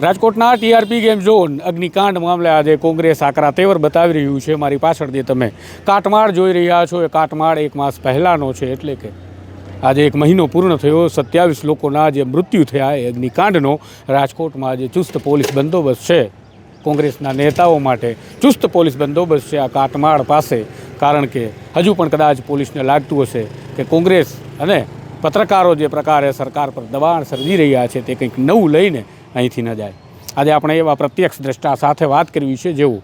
રાજકોટના TRP game zone અગ્નિકાંડ મામલે આજે કોંગ્રેસ આકરા તેવર બતાવી રહ્યું છે. મારી પાછળ જે તમે કાટમાળ જોઈ રહ્યા છો, એ કાટમાળ એક માસ પહેલાંનો છે, એટલે કે આજે એક મહિનો પૂર્ણ થયો. સત્યાવીસ લોકોના જે મૃત્યુ થયા એ અગ્નિકાંડનો રાજકોટમાં આજે ચુસ્ત પોલીસ બંદોબસ્ત છે. કોંગ્રેસના નેતાઓ માટે ચુસ્ત પોલીસ બંદોબસ્ત છે આ કાટમાળ પાસે. કારણ કે હજુ પણ કદાચ પોલીસને લાગતું હશે કે કોંગ્રેસ અને પત્રકારો જે પ્રકારે સરકાર પર દબાણ સર્જી રહ્યા છે, તે કંઈક નવું લઈને અહીંથી ન જાય. આજે આપણે એવા પ્રત્યક્ષ દ્રષ્ટા સાથે વાત કરવી છે જેવું.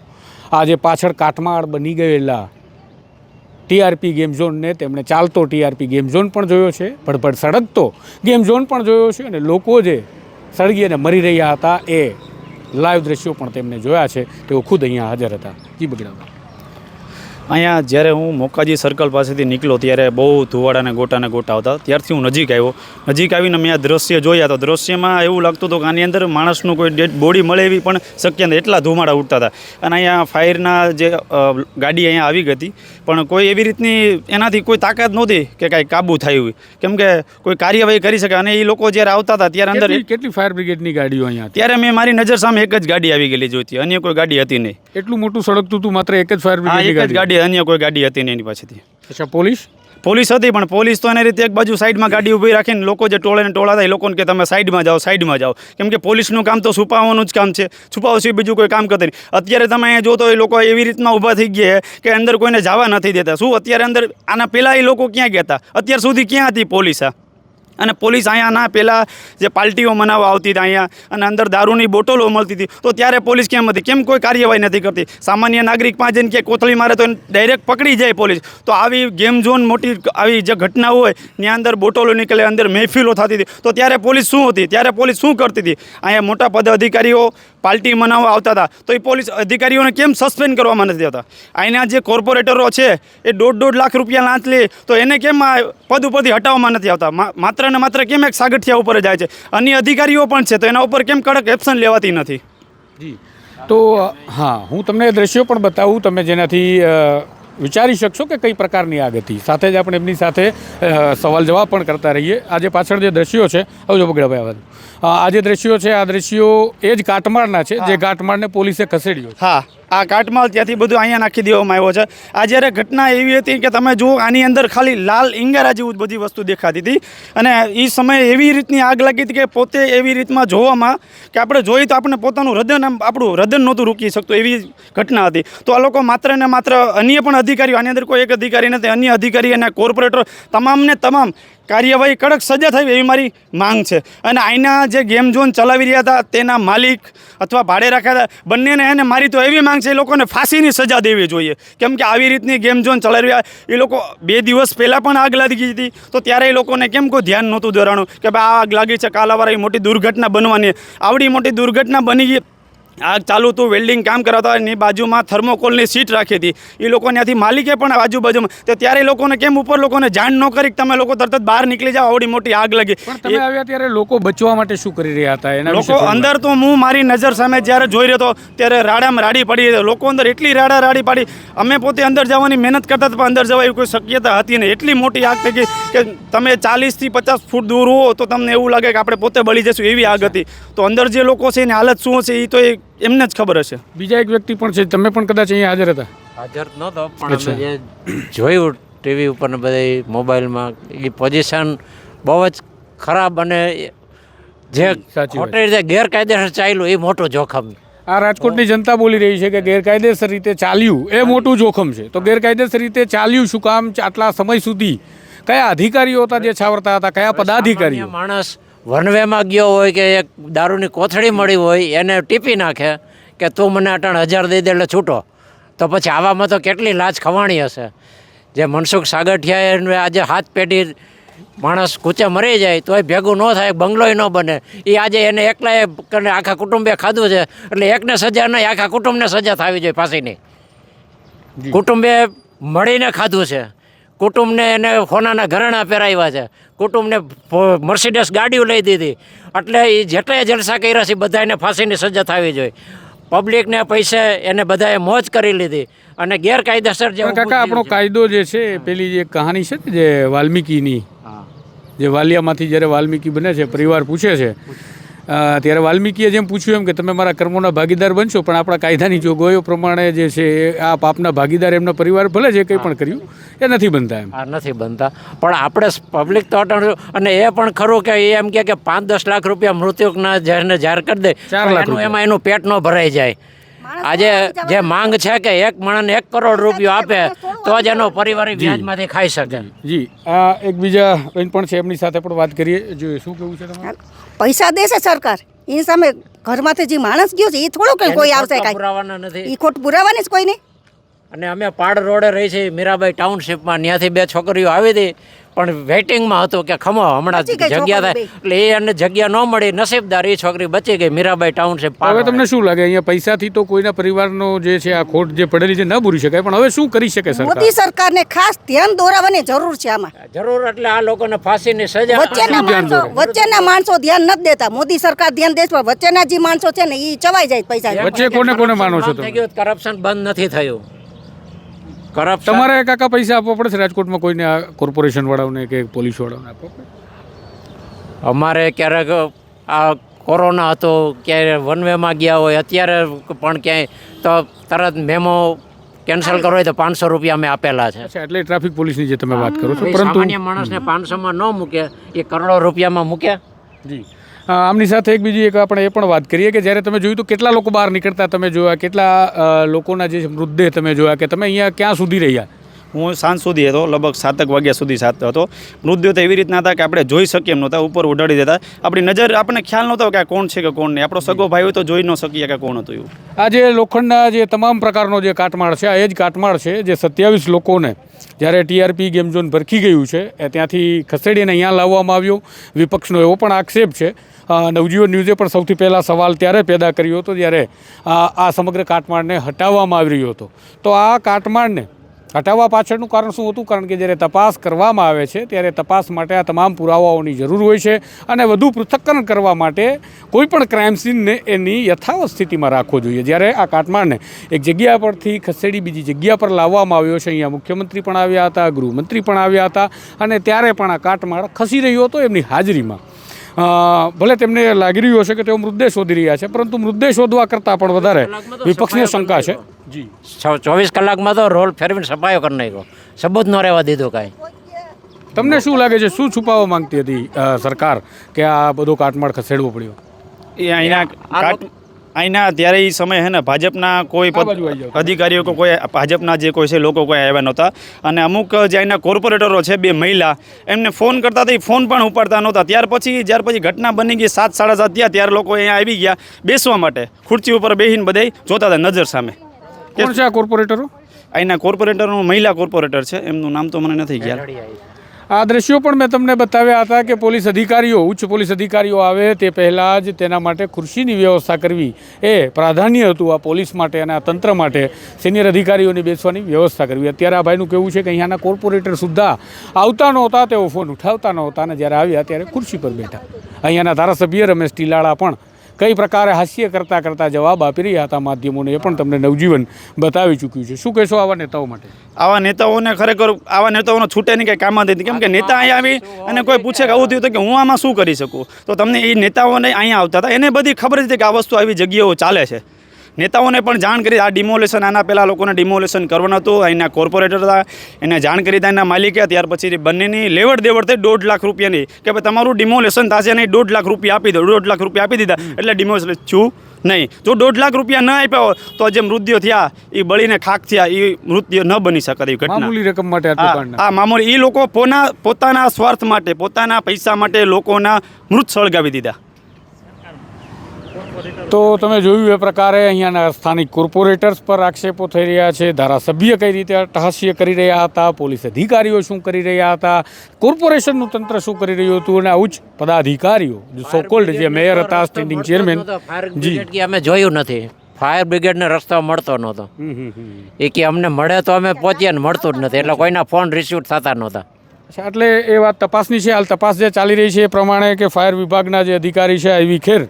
આજે પાછળ કાટમાળ બની ગયેલા ટીઆરપી ગેમ ઝોનને તેમણે ચાલતો ટીઆરપી ગેમ ઝોન પણ જોયો છે, ભડભડ સળગતો ગેમ ઝોન પણ જોયો છે અને લોકો જે સળગી અને મરી રહ્યા હતા એ લાઈવ દ્રશ્યો પણ તેમને જોયા છે. તેઓ ખુદ અહીંયા હાજર હતા. જી બગડાવા. અહીંયા જ્યારે હું મોકાજી સર્કલ પાસેથી નીકળ્યો ત્યારે બહુ ધુવાડાને ગોટાને ગોટા હતા ત્યારથી હું નજીક આવ્યો. નજીક આવીને મેં આ દ્રશ્ય જોયા તો દ્રશ્યમાં એવું લાગતું હતું કે આની અંદર માણસનું કોઈ ડેડ બોડી મળે એવી પણ શક્ય નથી. એટલા ધુમાડા ઉઠતા હતા. અને અહીંયા ફાયરના જે ગાડી અહીંયા આવી ગઈ હતી. પણ કોઈ એવી રીતની એનાથી કોઈ તાકાત નહોતી કે કાંઈ કાબૂ થાય એવી. કેમ કે કોઈ કાર્યવાહી કરી શકે અને એ લોકો જ્યારે આવતા હતા ત્યારે અંદર કેટલી ફાયર બ્રિગેડની ગાડીઓ અહીંયા ત્યારે મેં મારી નજર સામે એક જ ગાડી આવી ગયેલી જોઈતી. અન્ય કોઈ ગાડી હતી નહીં. એટલું મોટું સળગતું હતું માત્ર એક જ ફાયર બ્રિગેડ એક જ ગાડી ગાડી અન્ય કોઈ ગાડી હતી નહીં એની પાસેથી. અચ્છા પોલીસ? પોલીસ હતી પણ પોલીસ તો એની રીતે એક બાજુ સાઈડમાં ગાડી ઊભી રાખીને લોકો જે ટોળે ને ટોળા થાય એ લોકોને કે તમે સાઈડમાં જાઓ સાઈડમાં જાઓ. કેમ કે પોલીસનું કામ તો છુપાવવાનું જ કામ છે. છુપાવો સિવાય બીજું કોઈ કામ કરતા નહીં. અત્યારે તમે અહીંયા જોતો એ લોકો એવી રીતના ઊભા થઈ ગયા કે અંદર કોઈને જવા નથી દેતા. શું અત્યારે અંદર આના પહેલાં એ લોકો ક્યાં ગયા હતા? અત્યાર સુધી ક્યાં હતી પોલીસ આ? અને પોલીસ અહીંયા ના પહેલાં જે પાર્ટીઓ મનાવવા આવતી હતી અહીંયા અને અંદર દારૂની બોટલો મળતી હતી, તો ત્યારે પોલીસ કેમ હતી? કેમ કોઈ કાર્યવાહી નથી કરતી? સામાન્ય નાગરિક પાસે જઈને કે કોથળી મારે તો ડાયરેક્ટ પકડી જાય પોલીસ. તો આવી ગેમ ઝોન મોટી આવી જે ઘટના હોય, ત્યાં અંદર બોટલો નીકળે, અંદર મહેફિલો થતી હતી. તો ત્યારે પોલીસ શું હતી? ત્યારે પોલીસ શું કરતી હતી? અહીંયા મોટા પદ અધિકારીઓ પાર્ટી મનાવવા આવતા હતા. તો એ પોલીસ અધિકારીઓને કેમ સસ્પેન્ડ કરવામાં નથી આવતા અહીંના જે કોર્પોરેટરો છે, એ દોઢ દોઢ લાખ રૂપિયા લાંચ લે, તો એને કેમ પદ ઉપરથી હટાવવામાં નથી આવતા? માત્ર ને માત્ર કેમ એક સાગઠિયા ઉપર જાય છે? અન્ય અધિકારીઓ પણ છે, તો એના ઉપર કેમ કડક એક્શન લેવાતી નથી? તો, હા, હું તમને દ્રશ્યો પણ બતાવું, તમે જેનાથી વિચારી શકશો કે કઈ પ્રકારની આગ હતી સાથે જ આપણે એમની સાથે સવાલ જવાબ પણ કરતા રહીએ. આજે પાછળ જે દ્રશ્યો છે આવજો બગડાભાઈ આ જે દ્રશ્યો છે આ દ્રશ્યો એ જ કાટમાળના છે જે કાટમાળને પોલીસે ખસેડ્યો હા. આ કાટમાલ ત્યાંથી બધું અહીંયા નાખી દેવામાં આવ્યો છે. આ જ્યારે ઘટના એવી હતી કે તમે જુઓ, આની અંદર ખાલી લાલ ઇંગારા જેવું બધી વસ્તુ દેખાતી હતી. અને એ સમયે એવી રીતની આગ લાગી હતી કે પોતે એવી રીતમાં જોવામાં કે આપણે જોઈએ તો આપણે પોતાનું હૃદયન આપણું હૃદય નહોતું રૂકી શકતું એવી ઘટના હતી. તો આ લોકો માત્ર ને માત્ર અન્ય પણ અધિકારીઓ, આની અંદર કોઈ એક અધિકારી નથી, અન્ય અધિકારી અને કોર્પોરેટર, તમામને તમામ કાર્યવાહી કડક સજા થાય એવી મારી માંગ છે. અને અહીંના જે ગેમ ઝોન ચલાવી રહ્યા હતા, તેના માલિક અથવા ભાડે રાખ્યા હતા, બંનેને એને મારી તો એવી માંગ છે, એ લોકોને ફાંસીની સજા દેવી જોઈએ. કેમ કે આવી રીતની ગેમ ઝોન ચલાવી રહ્યા, એ લોકો બે દિવસ પહેલાં પણ આગ લાગી હતી, તો ત્યારે એ લોકોને કેમ કોઈ ધ્યાન નહોતું દોરાણું કે ભાઈ આગ લાગી છે કાલાવાળા એ મોટી દુર્ઘટના બનવાની. આવડી મોટી દુર્ઘટના બની ગઈ આગ ચાલુ હતું વેલ્ડિંગ કામ કરાવતા એની બાજુમાં થર્મોકોલની સીટ રાખી હતી. એ લોકો ત્યાંથી માલિકે પણ આજુબાજુમાં તો ત્યારે એ લોકોને કેમ ઉપર લોકોને જાણ ન કરી તમે લોકો તરત જ બહાર નીકળી જાઓ આવડી મોટી આગ લાગી. તમે આવ્યા ત્યારે લોકો બચવા માટે શું કરી રહ્યા હતા? એના લોકો અંદર તો હું મારી નજર સામે જ્યારે જોઈ રહ્યો હતો ત્યારે રાડામાં રાડી પડી લોકો અંદર એટલી રાડા રાડી પાડી. અમે પોતે અંદર જવાની મહેનત કરતા હતા પણ અંદર જવા એવી કોઈ શક્યતા હતી નહીં. એટલી મોટી આગ થઈ ગઈ કે તમે ચાલીસથી પચાસ ફૂટ દૂર હો તો તમને એવું લાગે કે આપણે પોતે બળી જશું એવી આગ હતી. તો અંદર જે લોકો છે એની હાલત શું હશે એ તો એ એમને જ ખબર હશે. બીજા એક વ્યક્તિ પણ છે તમે પણ કદાચ અહીંયા હાજર હતા. હાજર નહોતો પણ અમે જે જોયું ટીવી ઉપર ને બધા મોબાઈલમાં એ પોઝિશન બહુ જ ખરાબ અને જે. ખોટી રીતે ગેરકાયદેસર ચાલ્યું એ મોટું જોખમ. આ રાજકોટની જનતા બોલી રહી છે કે ગેરકાયદેસર રીતે ચાલ્યું એ મોટું જોખમ છે. તો ગેરકાયદેસર રીતે ચાલ્યું શું કામ? આટલા સમય સુધી કયા અધિકારીઓ હતા જે છાવરતા હતા? કયા પદાધિકારીઓ? માણસ વનવેમાં ગયો હોય કે એક દારૂની કોથળી મળી હોય એને ટીપી નાખે કે તું મને અટાણ હજાર દઈ દે એટલે છૂટો. તો પછી આવામાં તો કેટલી લાજ ખવાણી હશે. જે મનસુખ સાગઠિયાએ આજે હાથ પેઢી માણસ કૂચે મરી જાય તોય ભેગું ન થાય બંગલોય ન બને. એ આજે એને એકલાએ કરીને આખા કુટુંબે ખાધું છે એટલે એકને સજા નહીં આખા કુટુંબને સજા થવી જોઈએ ફાંસીની. કુટુંબે મળીને ખાધું છે. કુટુંબને એને સોનાના ઘરેણાં પહેરાવ્યા છે. કુટુંબને મર્સિડસ ગાડીઓ લઈ દીધી. એટલે એ જેટલાય જલસા કર્યા છે બધાને ફાંસીની સજા થવી જોઈએ. પબ્લિકને પૈસે એને બધાએ મોજ કરી લીધી અને ગેરકાયદેસર જે કાકા આપણો કાયદો જે છે પેલી જે કહાની છે ને જે વાલ્મીકીની હા. જે વાલિયામાંથી જ્યારે વાલ્મીકી બને છે પરિવાર પૂછે છે ત્યારે વાલ્મીકીએ જેમ પૂછ્યું એમ કે તમે મારા કર્મોના ભાગીદાર બનશો પણ આપણા કાયદાની જોગવાઈઓ પ્રમાણે જે છે એ આ પાપના ભાગીદાર એમના પરિવાર ભલે જે કંઈ પણ કર્યું એ નથી બનતા એમ. આ નથી બનતા. પણ આપણે પબ્લિક તો અને એ પણ ખરું કે એ એમ કે પાંચ દસ લાખ રૂપિયા મૃત્યુકના જેને જાહેર કરી દે ચાર લાખ એમાં એનું પેટ ન ભરાઈ જાય. આજે જે માંગ છે કે એક માણસને એક કરોડ રૂપિયો આપે તો જ એનો પરિવાર વ્યાજમાંથી ખાઈ શકે જી. આ એકબીજા બેન પણ છે એમની સાથે પણ વાત કરીએ. જોઈએ શું કેવું છે તમારે? પૈસા દેશે સરકાર. એ સામે ઘરમાંથી જે માણસ ગયો છે એ થોડો કઈ કોઈ આવશે કાંઈ. નથી. એ ખોટ પુરાવાની જ કોઈ નહીં. અને અમે પાડ રોડે રહી છીએ મીરાબાઈ ટાઉનશીપમાં ત્યાંથી બે છોકરીઓ આવી હતી. પણ વેટિંગમાં હતું કે ખમો હમણાં જગ્યા થાય. એટલે એ એને જગ્યા ન મળી નસીબદાર એ છોકરી બચી ગઈ મીરાબાઈ ટાઉનશીપ હવે તમને શું લાગે અહીંયા પૈસાથી તો કોઈના પરિવારનો જે છે આ ખોટ જે પડેલી છે ન ભૂરી શકાય પણ હવે શું કરી શકે સરકાર? મોદી સરકારને ખાસ ધ્યાન દોરાવવાની જરૂર છે આમાં. જરૂર એટલે આ લોકોને ફાંસીની સજા. વચ્ચેના માણસો વચ્ચેના માણસો ધ્યાન નથી દેતા. મોદી સરકાર ધ્યાન દે છે પણ વચ્ચેના જે માણસો છે ને એ ચવાઈ જાય પૈસા. વચ્ચે કોને કોને માનો છો તમે? કરપ્શન બંધ નથી થયું. કરપ્શન તમારે કાકા પૈસા આપવા પડે છે રાજકોટમાં કોઈને આ કોર્પોરેશન વાળાઓને કે પોલીસ વાળાઓને આપવા પડે? અમારે ક્યારેક આ કોરોના હતો ક્યાંય વનવેમાં ગયા હોય અત્યારે પણ ક્યાંય તો તરત મેમો કેન્સલ કરો હોય તો પાંચસો રૂપિયા અમે આપેલા છે. એટલે ટ્રાફિક પોલીસની જે તમે વાત કરો છો પરંતુ સામાન્ય માણસને પાંચસોમાં ન મૂકે એ કરોડો રૂપિયામાં મૂકે. જી. આમની સાથે એક બીજી એક આપણે એ પણ વાત કરીએ કે જ્યારે તમે જોયું તો કેટલા લોકો બહાર નીકળતા તમે જોયા, કેટલા લોકોના જે મૃતદેહ તમે જોયા કે તમે અહીંયા ક્યાં સુધી રહ્યા? હું સાંજ સુધી હતો, લગભગ સાતક વાગ્યા સુધી સાત હતો. મૃતદેહ તો એવી રીતના હતા કે આપણે જોઈ શકીએ એમ નહોતા, ઉપર ઉડાડી દેતા. આપણી નજર, આપણને ખ્યાલ નહોતો કે આ કોણ છે કે કોણ નહીં. આપણો સગો ભાઈ હોય તો જોઈ ન શકીએ કે કોણ હતું એવું. આ જે લોખંડના જે તમામ પ્રકારનો જે કાટમાળ છે, આ એ જ કાટમાળ છે જે સત્યાવીસ લોકોને જ્યારે ટીઆરપી ગેમ ઝોન ભરખી ગયું છે ત્યાંથી ખસેડીને અહીંયા લાવવામાં આવ્યો. વિપક્ષનો એવો પણ આક્ષેપ છે. નવજીવન ન્યૂઝે પણ સૌથી પહેલાં સવાલ ત્યારે પેદા કર્યો હતો, જ્યારે આ સમગ્ર કાટમાળને હટાવવામાં આવી રહ્યો હતો. તો આ કાટમાળને હટાવવા પાછળનું કારણ શું હતું? કારણ કે જ્યારે તપાસ કરવામાં આવે છે ત્યારે તપાસ માટે આ તમામ પુરાવાઓની જરૂર હોય છે અને વધુ પૃથક્કરણ કરવા માટે કોઈપણ ક્રાઇમ સીનને એની યથાવત સ્થિતિમાં રાખવો જોઈએ. જ્યારે આ કાટમાળને એક જગ્યા પરથી ખસેડી બીજી જગ્યા પર લાવવામાં આવ્યો છે અહીંયા મુખ્યમંત્રી પણ આવ્યા હતા ગૃહમંત્રી પણ આવ્યા હતા અને ત્યારે પણ આ કાટમાળ ખસી રહ્યો હતો એમની હાજરીમાં. ભલે તેમને લાગી રહ્યું હશે કે તેઓ મૃતદેહ શોધી રહ્યા છે પરંતુ મૃતદેહ શોધવા કરતાં પણ વધારે વિપક્ષને શંકા છે. જી. ચોવીસ કલાકમાં તો રોલ ફેરવીને સફાયો કરી નાખ્યો. સબૂત ન રહેવા દીધો કાંઈ. તમને શું લાગે છે શું છુપાવવા માંગતી હતી સરકાર કે આ બધું કાટમાળ ખસેડવો પડ્યો? એ અહીંના કાટ અહીંના ત્યારે એ સમય હે ને ભાજપના કોઈ. અધિકારીઓ કે કોઈ ભાજપના જે કોઈ છે લોકો કોઈ આવ્યા નહોતા. અને અમુક જે અહીંના કોર્પોરેટરો છે બે મહિલા એમને ફોન કરતા હતા એ ફોન પણ ઉપાડતા નહોતા. ત્યાર પછી જ્યાર પછી ઘટના બની ગઈ સાત સાડા સાત થયા ત્યારે લોકો અહીંયા આવી ગયા બેસવા માટે. ખુરચી ઉપર બેસીને બધાય જોતા હતા નજર સામે. કોણ છે આ કોર્પોરેટરો? અહીંના કોર્પોરેટરનું મહિલા કોર્પોરેટર છે. એમનું નામ તો મને નથી ખ્યાલ. આ દ્રશ્યો પણ મેં તમને બતાવ્યા હતા કે પોલીસ અધિકારીઓ ઉચ્ચ પોલીસ અધિકારીઓ આવે તે પહેલાં જ તેના માટે ખુરશીની વ્યવસ્થા કરવી એ પ્રાધાન્ય હતું આ પોલીસ માટે અને આ તંત્ર માટે સિનિયર અધિકારીઓની બેસવાની વ્યવસ્થા કરવી. અત્યારે આ ભાઈનું કહેવું છે કે અહીંયાના કોર્પોરેટર સુદ્ધા આવતા નહોતા તેઓ ફોન ઉઠાવતા નહોતા અને જ્યારે આવ્યા ત્યારે ખુરશી પર બેઠા. અહીંયાના ધારાસભ્ય રમેશ ટીલાળા પણ કઈ પ્રકારે હાસ્ય કરતા કરતા જવાબ આપી રહ્યા હતા માધ્યમોને એ પણ તમને નવજીવન બતાવી ચૂક્યું છે. શું કહેશો આવા નેતાઓ માટે? આવા નેતાઓને ખરેખર આવા નેતાઓનો છૂટે નહીં, કંઈ કામ જ નથી કેમ કે નેતા અહીંયા આવી અને કોઈ પૂછે કે આવું થયું તો કે હું આમાં શું કરી શકું? તો તમને એ નેતાઓને અહીંયા આવતા હતા. એને બધી ખબર હતી કે આ વસ્તુ આવી જગ્યાઓ ચાલે છે. નેતાઓને પણ જાણ કરી આ ડિમોલેશન આના પહેલાં લોકોને ડિમોલેશન કરવાનું હતું. અહીંના કોર્પોરેટર હતા એને જાણ કરી હતા એના માલિકે. ત્યાર પછી બંનેની લેવડ દેવડ થઈ દોઢ લાખ રૂપિયાની કે ભાઈ તમારું ડિમોલેશન થશે નહીં દોઢ લાખ રૂપિયા આપી દો દોઢ લાખ રૂપિયા આપી દીધા. એટલે ડિમોલેશન છું નહીં. જો દોઢ લાખ રૂપિયા ન આપ્યા હોય તો જે મૃત્યુ થયા એ બળીને ખાક થયા એ મૃત્યુ ન બની શકે એવી ઘટના. મામૂલી રકમ માટે આ મામૂલી. એ લોકો પોના પોતાના સ્વાર્થ માટે પોતાના પૈસા માટે લોકોના મૃત સળગાવી દીધા. તો તમે જોયું એ પ્રકારે અહીંયાના સ્થાનિક કોર્પોરેટર્સ પર આક્ષેપો થઈ રહ્યા છે ધારાસભ્ય કઈ રીતે અટહાસ્ય કરી રહ્યા હતા પોલીસ અધિકારીઓ શું કરી રહ્યા હતા કોર્પોરેશનનું તંત્ર શું કરી રહ્યું હતું અને ઉચ્ચ પદાધિકારીઓ સોકોલ્ડ જે મેયર હતા સ્ટેન્ડિંગ ચેરમેન જી. અમે જોયું નથી. ફાયર બ્રિગેડને રસ્તો મળતો નહોતો. એ કે અમને મળે તો અમે પહોંચીએ ને મળતું જ નથી એટલે કોઈના ફોન રિસીવ થતા નહોતા. અચ્છા એટલે એ વાત તપાસની છે હાલ તપાસ જે ચાલી રહી છે એ પ્રમાણે કે ફાયર વિભાગના જે અધિકારી છે એવી ખેર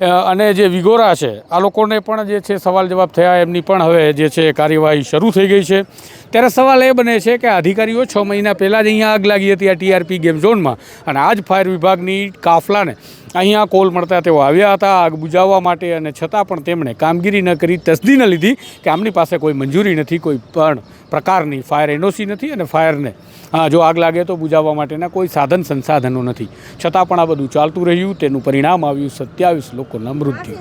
અને જે વિગોરા છે, આ લોકોને પણ જે છે સવાલ જવાબ થયા, એમની પણ હવે જે છે કાર્યવાહી શરૂ થઈ ગઈ છે. ત્યારે સવાલ એ બને છે કે અધિકારીઓ છ મહિના પહેલાં જ અહીંયા આગ લાગી હતી આ ટીઆરપી ગેમ ઝોનમાં. અને આ જ ફાયર વિભાગની કાફલાને અહીંયા કોલ મળતા તેઓ આવ્યા હતા આગ બુજાવવા માટે અને છતાં પણ તેમણે કામગીરી ન કરી, તસદી ન લીધી કે આમની પાસે કોઈ મંજૂરી નથી, કોઈ પણ પ્રકારની ફાયર એનઓસી નથી અને ફાયરને, હા, જો આગ લાગે તો બુજાવવા માટેના કોઈ સાધન સંસાધનો નથી. છતાં પણ આ બધું ચાલતું રહ્યું, તેનું પરિણામ આવ્યું સત્યાવીસ લોકોના મૃત્યુ.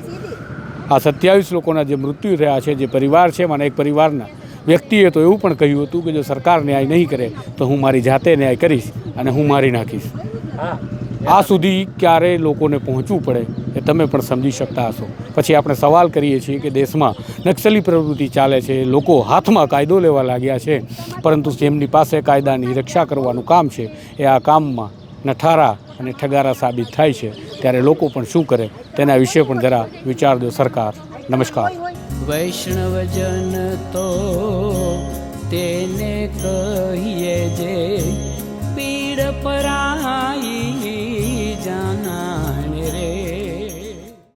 આ સત્યાવીસ લોકોના જે મૃત્યુ થયા છે, જે પરિવાર છે મને એક પરિવારના વ્યક્તિએ તો એવું પણ કહ્યું હતું કે જો સરકાર ન્યાય નહીં કરે, તો હું મારી જાતે ન્યાય કરીશ અને હું મારી નાખીશ. આ સુધી ક્યારે લોકોને પહોંચવું પડે એ તમે પણ સમજી શકતા હશો. પછી આપણે સવાલ કરીએ છીએ કે દેશમાં નક્સલી પ્રવૃત્તિ ચાલે છે, લોકો હાથમાં કાયદો લેવા લાગ્યા છે, પરંતુ જેમની પાસે કાયદાની રક્ષા કરવાનું કામ છે, એ આ કામમાં નઠારા અને ઠગારા સાબિત થાય છે, ત્યારે લોકો પણ શું કરે તેના વિશે પણ જરા વિચારજો સરકાર. નમસ્કાર. વૈષ્ણવજન તો તેને કહીએ જે પીડ પરાઈ